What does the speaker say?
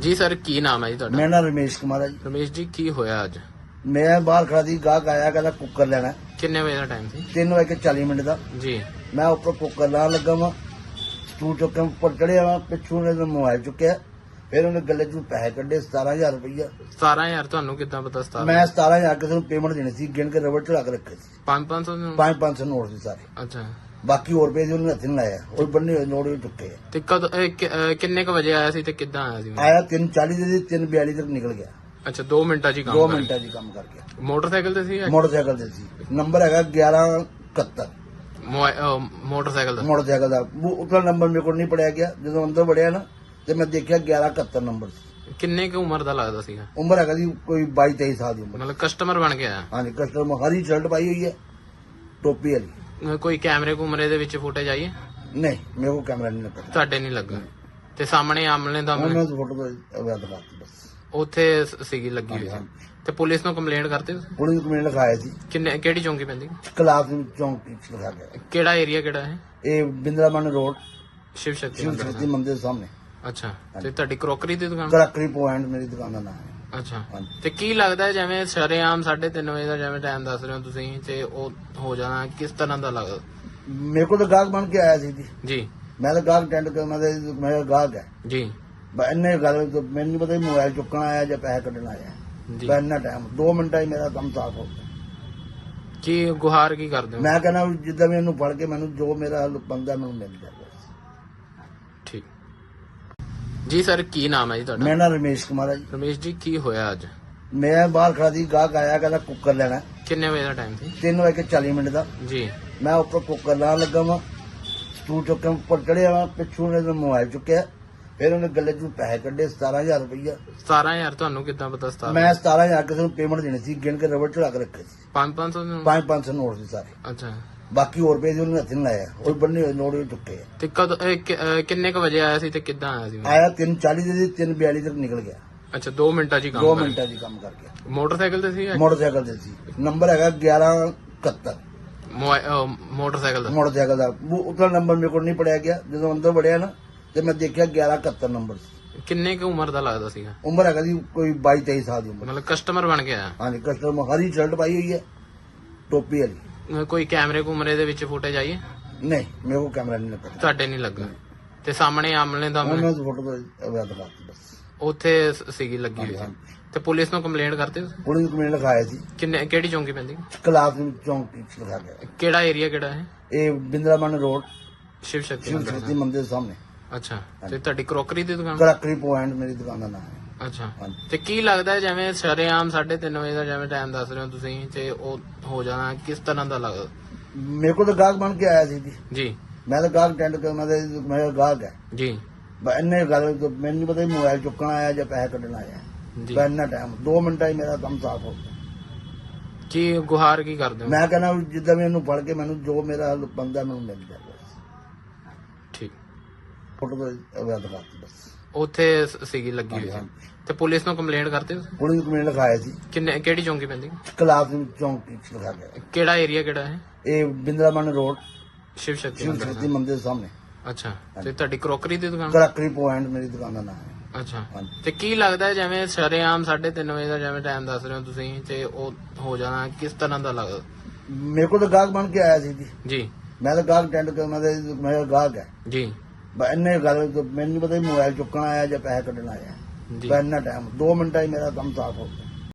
ਜੀ ਸਰ ਕੀ ਨਾਮ ਹੈ ਜੀ ਤੁਹਾਡਾ? ਮੇਰਾ ਨਾਮ ਰਮੇਸ਼ ਕੁਮਾਰ ਹੈ ਜੀ। ਰਮੇਸ਼ ਜੀ ਕੀ ਹੋਇਆ ਅੱਜ? ਮੈਂ ਬਾਹਰ ਖੜਾ ਸੀ ਗਾਹਕ ਆਇਆ ਕਹਿੰਦਾ ਕੁੱਕਰ ਲੈਣਾ। ਕਿੰਨੇ ਵਜੇ ਦਾ ਟਾਈਮ ਸੀ? 3 ਵਜੇ ਕੇ 40 ਮਿੰਟ ਦਾ। ਜੀ। ਮੈਂ ਉੱਪਰ ਕੁੱਕਰ ਲਾਉਣ ਲੱਗਾ ਵਾਂ ਸਟੂ ਚੁੱਕ ਉੱਪਰ ਚੜਿਆ ਵਾਂ ਪਿੱਛੋਂ ਨੇ ਮੋਬਾਈਲ ਚੁੱਕਿਆ। ਫਿਰ ਉਹਨੇ ਗੱਲੇ ਚੋਂ ਪੈਸੇ ਕੱਢੇ 17000 ਰੁਪਈਆ। 17000 ਤੁਹਾਨੂੰ ਕਿੱਦਾਂ ਪਤਾ 17 ਮੈਂ 17000 ਕਿਸੇ ਨੂੰ ਪੇਮੈਂਟ ਦੇਣੀ ਸੀ ਗਿਣ ਕੇ ਰਬੜ ਚੜਾ ਕੇ ਰੱਖੇ ਸੀ। 5-500 ਨੂੰ 5-500 ਨੋਟ ਸੀ ਸਾਰੇ। ਅੱਛਾ। ਬਾਕੀ ਹੋਰ ਪੈਸੇ ਉਹਨੇ ਹੱਥ ਨਹੀਂ ਲਾਇਆ। ਉਹ ਬੰਨੇ ਹੋਏ ਨੋਟ ਵੀ ਚੁੱਕੇ ਆ। ਤੇ ਕਦ ਇਹ ਕਿ- ਅਹ ਕਿੰਨੇ ਕ ਵਜੇ ਆਇਆ ਸੀ ਤੇ ਕਿੱਦਾਂ ਆਇਆ ਸੀ? ਆਇਆ 340 ਦੇ 342 ਤੱਕ ਨਿਕਲ ਗਿਆ। ਅੱਛਾ 2 ਮਿੰਟਾਂ 'ਚ ਹੀ 2 ਕੰਮ ਕਰ ਮਿੰਟਾਂ 'ਚ ਹੀ ਕੰਮ ਕਰ ਗਿਆ। ਮੋਟਰਸਾਈਕਲ ਤੇ ਸੀ ਜਾਂ ਮੋਟਰਸਾਈਕਲ ਦੇ ਸੀ। ਨੰਬਰ ਹੈਗਾ 1171 ਮੋਬਾਈ- ਅਹ ਮੋਟਰਸਾਈਕਲ ਦਾ। ਮੋਟਰਸਾਈਕਲ ਦਾ। ਉਹ ਉਤਲਾ ਨੰਬਰ ਮੇਰੇ ਕੋਲ ਨਹੀਂ ਪੜਿਆ ਗਿਆ। ਜਦੋਂ ਅੰਦਰ ਵੜਿਆ ਨਾ ਤੇ ਮੈਂ ਦੇਖਿਆ 1171 ਨੰਬਰ ਸੀ। ਕਿੰਨੇ ਕੁ ਉਮਰ ਦਾ ਲੱਗਦਾ ਸੀਗਾ? ਉਮਰ ਹੈਗਾ ਜੀ ਕੋਈ 22 23 ਸਾਲ ਦੀ ਉਮਰ। ਮਤਲਬ ਕਸਟਮਰ ਬਣ ਗਿਆ ਹਾਂਜੀ ਕਸਟਮਰ ਹਰੀ ਸ਼ਰਟ ਪਾਈ ਹੋਈ ਹੈ ਟੋਪੀ ਵਾਲੀ। ਕੋਈ ਕੈਮਰੇ ਕੁਮਰੇ ਦੇ ਵਿੱਚ ਫੁਟੇਜ ਆਈ ਹੈ? ਨਹੀਂ ਮੇਰੇ ਕੋਲ ਕੈਮਰਾ ਨਹੀਂ ਲੱਗਾ। ਤੁਹਾਡੇ ਨਹੀਂ ਲੱਗਾ। ਤੇ ਸਾਹਮਣੇ ਆਮਲੇ ਦਾ ਮੈਂ ਫੋਟੋ ਤੋਂ ਅਵਾਦ ਕਰਤੀ ਬਸ। ਉੱਥੇ ਸ- ਸੀਗੀ ਲੱਗੀ ਹੋਈ ਸੀ। ਤੇ ਪੁਲਿਸ ਨੂੰ ਕੰਪਲੇਂਟ ਕਰਤੀ ਤੁਸੀਂ? ਪੁਲਿਸ ਕਮੇਂਟ ਲਿਖਾਇਆ ਸੀ। ਕਿੰਨੇ ਕਿਹੜੀ ਚੌਂਕੀ ਪੈਂਦੀ? ਕਲਾਸ ਵਿੱਚ ਚੌਂਕ ਵਿੱਚ ਲਿਖਾ ਗਿਆ। ਕਿਹੜਾ ਏਰੀਆ ਕਿਹੜਾ ਹੈ? ਇਹ ਬਿੰਦਰਾਮਨ ਰੋਡ ਸ਼ਿਵ ਸ਼ਕਤੀ ਸਾਹਮਣੇ ਦਾ। ਅੱਛਾ। ਤੇ ਤੁਹਾਡੀ ਕਰੋਕਰੀ ਦੀ ਦੁਕਾਨ? ਕਰਕਰੀ ਪੁਆਇੰਟ ਮੇਰੀ ਦੁਕਾਨ ਦਾ ਨਾਮ ਹੈ। ਅੱਛਾ। ਹਾਂਜੀ। ਤੇ ਕੀ ਲੱਗਦਾ ਹੈ ਜਿਵੇਂ ਸ਼ਰੇਆਮ 3:30 ਵਜੇ ਦਾ ਜਿਵੇਂ ਟਾਈਮ ਦੱਸ ਰਹੇ ਹੋ ਤੁਸੀਂ ਤੇ ਉਹ ਹੋ ਜਾਣਾ ਕਿਸ ਤਰ੍ਹਾਂ ਦਾ ਲੱਗਦਾ? ਮੇਰੇ ਕੋਲ ਤਾਂ ਗਾਹਕ ਬਣ ਕੇ ਆਇਆ ਸੀ ਜੀ। ਜੀ। ਮੈਂ ਤਾਂ ਗਾਹਕ ਟੈਂਡ ਕਰਨਾ ਤੇ ਮੇਰਾ ਗਾਹਕ ਹੈ। ਜੀ। ਬਸ ਇੰਨੇ ਗੱਲ ਤੋਂ ਮੈਨੂੰ ਨਹੀਂ ਪਤਾ ਮੋਬਾਈਲ ਚੁੱਕਣ ਆਇਆ ਜਾਂ ਪੈਸੇ ਕੱਢਣ ਆਇਆ। ਜੀ। ਬਸ ਇੰਨਾ ਟਾਈਮ 2 ਮਿੰਟਾਂ ਹੀ ਮੇਰਾ ਕੰਮ ਸਾਫ਼ ਹੋ ਗਿਆ। ਕੀ ਗੁਹਾਰ ਕੀ ਕਰਦੇ ਹੋ? ਮੈਂ ਕਹਿੰਦਾ ਵੀ ਜਿੱਦਾਂ ਵੀ ਇਹਨੂੰ ਫੜ ਕੇ ਮੈਨੂੰ ਜੋ ਮੇਰਾ ਬੰਦਾ ਮੈਨੂੰ ਮਿਲ ਜਾਵੇ ਜੀ ਸਰ ਕੀ ਨਾਮ ਹੈ ਜੀ ਤੁਹਾਡਾ? ਮੇਰਾ ਨਾਮ ਰਮੇਸ਼ ਕੁਮਾਰ ਹੈ ਜੀ। ਰਮੇਸ਼ ਜੀ ਕੀ ਹੋਇਆ ਅੱਜ? ਮੈਂ ਬਾਹਰ ਖੜਾ ਸੀ ਗਾਹਕ ਆਇਆ ਕਹਿੰਦਾ ਕੁੱਕਰ ਲੈਣਾ ਕਿੰਨੇ ਵਜੇ ਦਾ ਟਾਈਮ ਸੀ? 3 ਵਜੇ ਕੇ 40 ਮਿੰਟ ਦਾ। ਜੀ। ਮੈਂ ਉੱਪਰ ਕੁੱਕਰ ਲਾਉਣ ਲੱਗਾ ਵਾਂ ਸਟੂ ਚੁੱਕ ਕੇ ਉੱਪਰ ਚੜਿਆ ਵਾਂ ਪਿੱਛੋਂ ਨੇ ਮੋਬਾਈਲ ਚੁੱਕਿਆ। ਫਿਰ ਉਹਨੇ ਗੱਲੇ ਚੋਂ ਪੈਸੇ ਕੱਢੇ 17000 ਰੁਪਈਆ। 17000 ਤੁਹਾਨੂੰ ਕਿੱਦਾਂ ਪਤਾ 17 ਮੈਂ 17000 ਕਿਸੇ ਨੂੰ ਪੇਮੈਂਟ ਦੇਣੀ ਸੀ ਗਿਣ ਕੇ ਰਬੜ ਚੜਾ ਕੇ ਰੱਖੇ ਸੀ। 5-500 ਨੂੰ? 5-500 ਨੋਟ ਸੀ ਸਾਰੇ। ਅੱਛਾ। ਬਾਕੀ ਹੋਰ ਪੈਸੇ ਉਹਨੇ ਹੱਥ ਨਹੀਂ ਲਾਇਆ। ਉਹ ਬੰਨੇ ਹੋਏ ਨੋਟ ਵੀ ਚੁੱਕੇ ਆ। ਤੇ ਕਦ ਇਹ ਕਿ- ਅਹ ਕਿੰਨੇ ਕ ਵਜੇ ਆਇਆ ਸੀ ਤੇ ਕਿੱਦਾਂ ਆਇਆ ਸੀ? ਆਇਆ 340 ਦੇ 342 ਤੱਕ ਨਿਕਲ ਗਿਆ। ਅੱਛਾ 2 ਮਿੰਟਾਂ 'ਚ ਹੀ 2 ਕੰਮ ਕਰ ਮਿੰਟਾਂ ਹੀ ਕੰਮ ਕਰ ਗਿਆ। ਮੋਟਰਸਾਈਕਲ ਤੇ ਸੀ ਜਾਂ ਮੋਟਰਸਾਈਕਲ ਦੇ ਸੀ। ਨੰਬਰ ਹੈਗਾ 1171 ਮੋਬਾਈ- ਅਹ ਮੋਟਰਸਾਈਕਲ ਦਾ? ਮੋਟਰਸਾਈਕਲ ਦਾ। ਉਹ ਉਤਲਾ ਨੰਬਰ ਮੇਰੇ ਕੋਲ ਨਹੀਂ ਪੜਿਆ ਗਿਆ। ਜਦੋਂ ਅੰਦਰ ਵੜਿਆ ਨਾ ਤੇ ਮੈਂ ਦੇਖਿਆ 1171 ਨੰਬਰ ਸੀ। ਕਿੰਨੇ ਕੁ ਉਮਰ ਦਾ ਲੱਗਦਾ ਸੀਗਾ? ਉਮਰ ਹੈਗਾ ਜੀ ਕੋਈ 22 23 ਸਾਲ ਦੀ ਉਮਰ। ਮਤਲਬ ਕਸਟਮਰ ਬਣ ਗਿਆ। ਹਾਂਜੀ ਕਸਟਮਰ ਹਰੀ ਸ਼ਰਟ ਪਾਈ ਹੋਈ ਹੈ ਟੋਪੀ ਵਾਲੀ। ਕੋਈ ਕੈਮਰੇ ਕੁਮਰੇ ਦੇ ਵਿੱਚ ਫੁਟੇਜ ਆਈ ਹੈ? ਨਹੀਂ ਮੇਰੇ ਕੋਲ ਕੈਮਰਾ ਨਹੀਂ ਲੱਗਾ ਤੁਹਾਡੇ ਨਹੀਂ ਲੱਗਾ? ਤੇ ਸਾਹਮਣੇ ਆਮਲੇ ਦਾ ਮੈਂ ਫੋਟੋ ਤੋਂ ਅਵਾਦ ਕਰਤੀ ਬਸ। ਉੱਥੇ ਸ- ਸੀਗੀ ਲੱਗੀ ਹੋਈ ਸੀ। ਤੇ ਪੁਲਿਸ ਨੂੰ ਕੰਪਲੇਂਟ ਕਰਤੀ ਤੁਸੀਂ? ਪੁਲਿਸ ਕਮੇਂਟ ਲਿਖਾਇਆ ਸੀ। ਕਿੰਨੇ ਕਿਹੜੀ ਚੌਂਕੀ ਪੈਂਦੀ? ਕਲਾਸ ਵਿੱਚ ਚੌਂਕ ਵਿੱਚ ਲਿਖਾ ਗਿਆ। ਕਿਹੜਾ ਏਰੀਆ ਕਿਹੜਾ ਹੈ? ਇਹ ਬਿੰਦਰਾਮਨ ਰੋਡ ਸ਼ਿਵ ਸ਼ਕਤੀ ਮੰਦਿਰ ਦਾ। ਸ਼ਕਤੀ ਮੰਦਿਰ ਦੇ ਸਾਹਮਣੇ। ਅੱਛਾ। ਤੇ ਤੁਹਾਡੀ ਕਰੋਕਰੀ ਦੀ ਦੁਕਾਨ? ਕਰਕਰੀ ਪੁਆਇੰਟ ਮੇਰੀ ਦੁਕਾਨ ਦਾ ਨਾਮ ਹੈ। ਅੱਛਾ। ਹਾਂਜੀ। ਤੇ ਕੀ ਲੱਗਦਾ ਹੈ ਜਿਵੇਂ ਸ਼ਰੇਆਮ 3:30 ਵਜੇ ਦਾ ਜਿਵੇਂ ਟਾਈਮ ਦੱਸ ਰਹੇ ਹੋ ਤੁਸੀਂ ਤੇ ਉਹ ਹੋ ਜਾਣਾ ਕਿਸ ਤਰ੍ਹਾਂ ਦਾ ਲੱਗਦਾ? ਮੇਰੇ ਕੋਲ ਤਾਂ ਗਾਹਕ ਬਣ ਕੇ ਆਇਆ ਸੀ ਜੀ। ਜੀ। ਮੈਂ ਤਾਂ ਗਾਹਕ ਟੈਂਡ ਕਰਨਾ ਤੇ ਮੇਰਾ ਗਾਹਕ ਹੈ। ਜੀ। ਬਸ ਇੰਨੇ ਗੱਲ ਤੋਂ ਮੈਨੂੰ ਨਹੀਂ ਪਤਾ ਮੋਬਾਈਲ ਚੁੱਕਣ ਆਇਆ ਜਾਂ ਪੈਸੇ ਕੱਢਣ ਆਇਆ। ਜੀ। ਬਸ ਇੰਨਾ ਟਾਈਮ 2 ਮਿੰਟਾਂ ਹੀ ਮੇਰਾ ਕੰਮ ਸਾਫ਼ ਹੋ ਗਿਆ। ਕੀ ਗੁਹਾਰ ਕੀ ਕਰਦੇ ਹੋ? ਮੈਂ ਕਹਿੰਦਾ ਜਿੱਦਾਂ ਵੀ ਇਹਨੂੰ ਫੜ ਕੇ ਮੈਨੂੰ ਜੋ ਮੇਰਾ ਬੰਦਾ ਮੈਨੂੰ ਮਿਲ ਜਾਵੇ। ਫੋਟੋ ਤੋਂ ਅਵਾਦ ਕਰਤੀ ਬਸ। ਉੱਥੇ ਸ- ਸੀਗੀ ਲੱਗੀ ਹੋਈ ਸੀ। ਤੇ ਪੁਲਿਸ ਨੂੰ ਕੰਪਲੇਂਟ ਕਰਤੀ ਤੁਸੀਂ? ਪੁਲਿਸ ਕਮੇਂਟ ਲਿਖਾਇਆ ਸੀ। ਕਿੰਨੇ ਕਿਹੜੀ ਚੌਂਕੀ ਪੈਂਦੀ? ਕਲਾਸ ਵਿੱਚ ਚੌਂਕ ਵਿੱਚ ਲਿਖਾ ਗਿਆ। ਕਿਹੜਾ ਏਰੀਆ ਕਿਹੜਾ ਹੈ ਇਹ ਬਿੰਦਰਾਮਨ ਰੋਡ। ਸ਼ਿਵ ਸ਼ਕਤੀ ਸ਼ਿਵ ਮੰਦਿਰ ਦਾ। ਮੰਦਿਰ ਦੇ ਸਾਹਮਣੇ। ਅੱਛਾ। ਤੇ ਤੁਹਾਡੀ ਕਰੋਕਰੀ ਦੀ ਦੁਕਾਨ? ਕਰਕਰੀ ਪੁਆਇੰਟ ਮੇਰੀ ਦੁਕਾਨ ਦਾ ਨਾਮ ਹੈ। ਅੱਛਾ। ਹਾਂਜੀ। ਤੇ ਕੀ ਲੱਗਦਾ ਹੈ ਜਿਵੇਂ ਸ਼ਰੇਆਮ 3:30 ਵਜੇ ਦਾ ਜਿਵੇਂ ਟਾਈਮ ਦੱਸ ਰਹੇ ਹੋ ਤੁਸੀਂ ਤੇ ਉਹ ਹੋ ਜਾਣਾ ਕਿਸ ਤਰ੍ਹਾਂ ਦਾ ਲੱਗਦਾ? ਮੇਰੇ ਕੋਲ ਤਾਂ ਗਾਹਕ ਬਣ ਕੇ ਆਇਆ ਸੀ ਜੀ। ਜੀ। ਮੈਂ ਤਾਂ ਗਾਹਕ ਟੈਂਡ ਕਰਨਾ ਤੇ ਮੇਰਾ ਗਾਹਕ ਹੈ। ਜੀ। ਬਸ ਇੰਨੇ ਗੱਲ ਮੈਨੂੰ ਪਤਾ ਮੋਬਾਈਲ ਚੁੱਕਣ ਆਇਆ ਜਾਂ ਪੈਸੇ ਕੱਢਣ ਆਇਆ। ਜੀ। ਇੰਨਾ ਟਾਈਮ 2 ਮਿੰਟਾਂ ਹੀ ਮੇਰਾ ਕੰਮ ਸਾਫ਼ ਹੋ ਗਿਆ।